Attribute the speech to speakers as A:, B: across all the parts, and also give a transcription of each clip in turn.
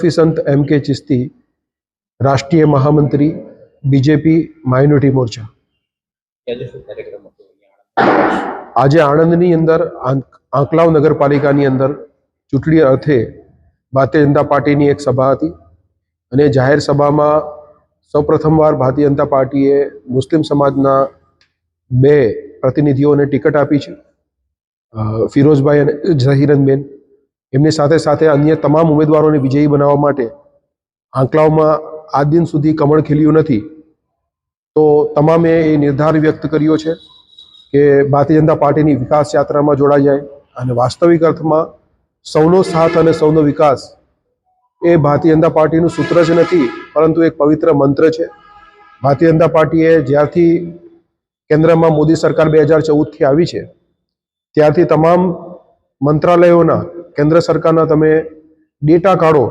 A: સફી સંત એમ કે ચિસ્તી, રાષ્ટ્રીય મહામંત્રી, બીજેપી, માઇનોરિટી મોરચા.
B: આજે
A: આણંદની અંદર આંક- આંકલાવ નગરપાલિકાની અંદર ચૂંટણી અર્થે ભારતીય જનતા પાર્ટીની એક સભા હતી અને જાહેર સભામાં સૌપ્રથમવાર ભારતીય જનતા પાર્ટીએ મુસ્લિમ સમાજના બે પ્રતિનિધિઓને ટિકિટ આપી છે ફિરોઝભાઈ અને ઝહીરનબેન. એમની સાથે સાથે અન્ય તમામ ઉમેદવારોને વિજયી બનાવવા માટે આંકલાવમાં આ દિન સુધી કમળ ખીલ્યું નથી. તો તમામે એ નિર્ધાર વ્યક્ત કર્યો છે કે ભારતીય જનતા પાર્ટીની વિકાસ યાત્રામાં જોડાઈ જાય અને વાસ્તવિક અર્થમાં સૌનો સાથ અને સૌનો વિકાસ એ ભારતીય જનતા પાર્ટીનું સૂત્ર જ નથી, પરંતુ એક પવિત્ર મંત્ર છે. ભારતીય જનતા પાર્ટીએ જ્યારથી કેન્દ્રમાં મોદી સરકાર બે હજાર ચૌદથી આવી છે, ત્યારથી તમામ મંત્રાલયોના કેન્દ્ર સરકારના તમે ડેટા કાઢો,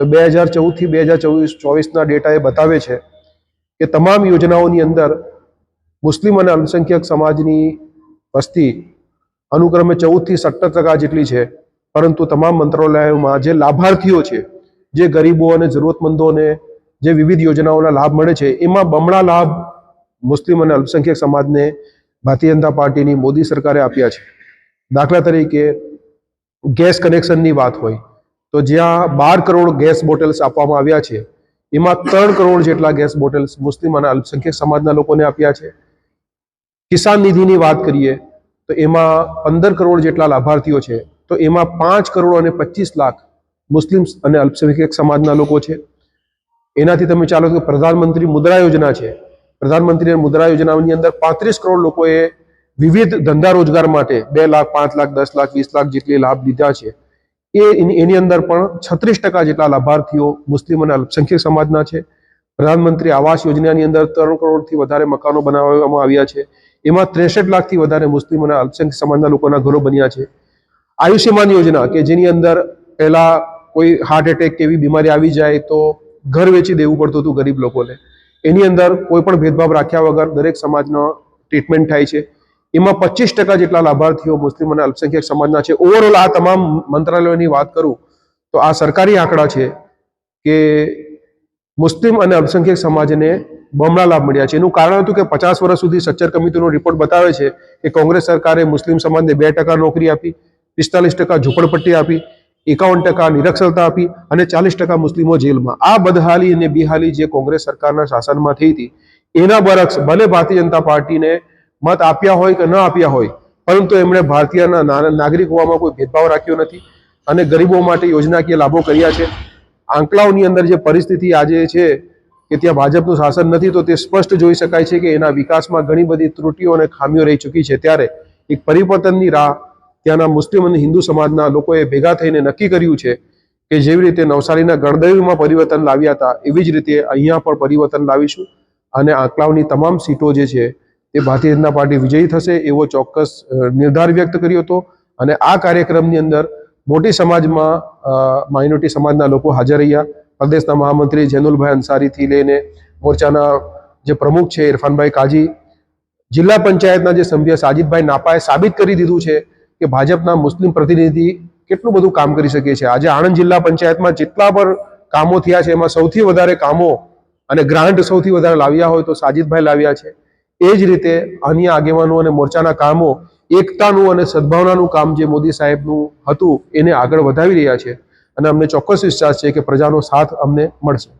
A: તો બે હજાર ચૌદથી બે હજાર ચોવીસ ચોવીસના ડેટા એ બતાવે છે કે તમામ યોજનાઓની અંદર મુસ્લિમ અને અલ્પસંખ્યક સમાજની વસ્તી અનુક્રમે ચૌદથી સત્તર ટકા જેટલી છે. પરંતુ તમામ મંત્રાલયોમાં જે લાભાર્થીઓ છે, જે ગરીબો અને જરૂરતમંદોને જે વિવિધ યોજનાઓના લાભ મળે છે, એમાં બમણા લાભ મુસ્લિમ અને અલ્પસંખ્યક સમાજને ભારતીય જનતા પાર્ટીની મોદી સરકારે આપ્યા છે. દાખલા તરીકે ગેસ કનેક્શનની વાત હોય, તો જ્યાં બાર કરોડ ગેસ બોટલ્સ આપવામાં આવ્યા છે, એમાં ત્રણ કરોડ જેટલા ગેસ બોટલ્સ મુસ્લિમ અને અલ્પસંખ્યક સમાજના લોકોને આપ્યા છે. કિસાન નિધિની વાત કરીએ, તો એમાં પંદર કરોડ જેટલા લાભાર્થીઓ છે, તો એમાં પાંચ કરોડ અને પચીસ લાખ મુસ્લિમ અને અલ્પસંખ્યક સમાજના લોકો છે. એનાથી તમે ચાલો કે પ્રધાનમંત્રી મુદ્રા યોજના છે. પ્રધાનમંત્રી મુદ્રા યોજનાની અંદર પાંત્રીસ કરોડ લોકોએ વિવિધ ધંધા રોજગાર માટે બે લાખ, પાંચ લાખ, દસ લાખ, વીસ લાખ જેટલી લાભ લીધા છે. એ એની અંદર પણ છત્રીસ ટકા જેટલા લાભાર્થીઓ મુસ્લિમ અને અલ્પસંખ્યક સમાજના છે. પ્રધાનમંત્રી આવાસ યોજનાની અંદર ત્રણ કરોડથી વધારે મકાનો બનાવવામાં આવ્યા છે. એમાં ત્રેસઠ લાખથી વધારે મુસ્લિમ અને અલ્પસંખ્યક સમાજના લોકોના ઘરો બન્યા છે. આયુષ્યમાન યોજના કે જેની અંદર પહેલા કોઈ હાર્ટ એટેક કે એવી બીમારી આવી જાય તો ઘર વેચી દેવું પડતું હતું ગરીબ લોકોને. એની અંદર કોઈ પણ ભેદભાવ રાખ્યા વગર દરેક સમાજનો ટ્રીટમેન્ટ થાય છે. એમાં પચીસ ટકા જેટલા લાભાર્થીઓ મુસ્લિમ અને અલ્પસંખ્યક સમાજના છે. ઓવરઓલ આ તમામ મંત્રાલયોની વાત કરું, તો આ સરકારી આંકડા છે કે મુસ્લિમ અને અલ્પસંખ્યક સમાજને બમણા લાભ મળ્યા છે. એનું કારણ હતું કે પચાસ વર્ષ સુધી સચ્ચર કમિટીનો રિપોર્ટ બતાવે છે કે કોંગ્રેસ સરકારે મુસ્લિમ સમાજને બે ટકા નોકરી આપી, પિસ્તાલીસ ટકા ઝૂંપડપટ્ટી આપી, એકાવન ટકા નિરક્ષરતા આપી અને ચાલીસ ટકા મુસ્લિમો જેલમાં. આ બદહાલી અને બિહાલી જે કોંગ્રેસ સરકારના શાસનમાં થઈ હતી, એના બરક્ષ ભલે ભારતીય જનતા પાર્ટીને મત આપ્યા હોય કે ન આપ્યા હોય, પરંતુ એમણે ભારતીયના નાગરિક હોવામાં કોઈ ભેદભાવ રાખ્યો નથી અને ગરીબો માટે યોજનાકીય લાભો કર્યા છે. આંકડાઓની અંદર જે પરિસ્થિતિ આજે છે કે ત્યાં ભાજપનું શાસન નથી, તો તે સ્પષ્ટ જોઈ શકાય છે કે એના વિકાસમાં ઘણી બધી ત્રુટીઓ અને ખામીઓ રહી ચૂકી છે. ત્યારે એક પરિવર્તનની રાહ ત્યાંના મુસ્લિમ અને હિન્દુ સમાજના લોકોએ ભેગા થઈને નક્કી કર્યું છે કે જેવી રીતે નવસારીના ગણદેવીમાં પરિવર્તન લાવ્યા હતા, એવી જ રીતે અહીંયા પણ પરિવર્તન લાવીશું. અને આંકલાવની તમામ સીટો જે છે તે ભારતીય જનતા પાર્ટી વિજયી થશે એવો ચોક્કસ નિર્ધાર વ્યક્ત કર્યો હતો. અને આ કાર્યક્રમની અંદર મોટી સમાજમાં માઇનોરિટી સમાજના લોકો હાજર રહ્યા. પ્રદેશના મહામંત્રી જૈનુલભાઈ અંસારીથી લઈને મોરચાના જે પ્રમુખ છે, ઇરફાનભાઈ કાજી, જિલ્લા પંચાયતના જે સભ્ય સાજિદભાઈ નાપાએ સાબિત કરી દીધું છે કે ભાજપના મુસ્લિમ પ્રતિનિધિ કેટલું બધું કામ કરી શકે છે. આજે આણંદ જિલ્લા પંચાયતમાં જેટલા પણ કામો થયા છે, એમાં સૌથી વધારે કામો અને ગ્રાન્ટ સૌથી વધારે લાવ્યા હોય તો સાજિદભાઈ લાવ્યા છે. એ જ રીતે અન્ય આગેવાનો અને મોરચાના કામો એકતાનું અને સદભાવનાનું કામ જે મોદી સાહેબનું હતું, એને આગળ વધાવી રહ્યા છે. અને અમને ચોક્કસ વિશ્વાસ છે કે પ્રજાનો સાથ અમને મળશે.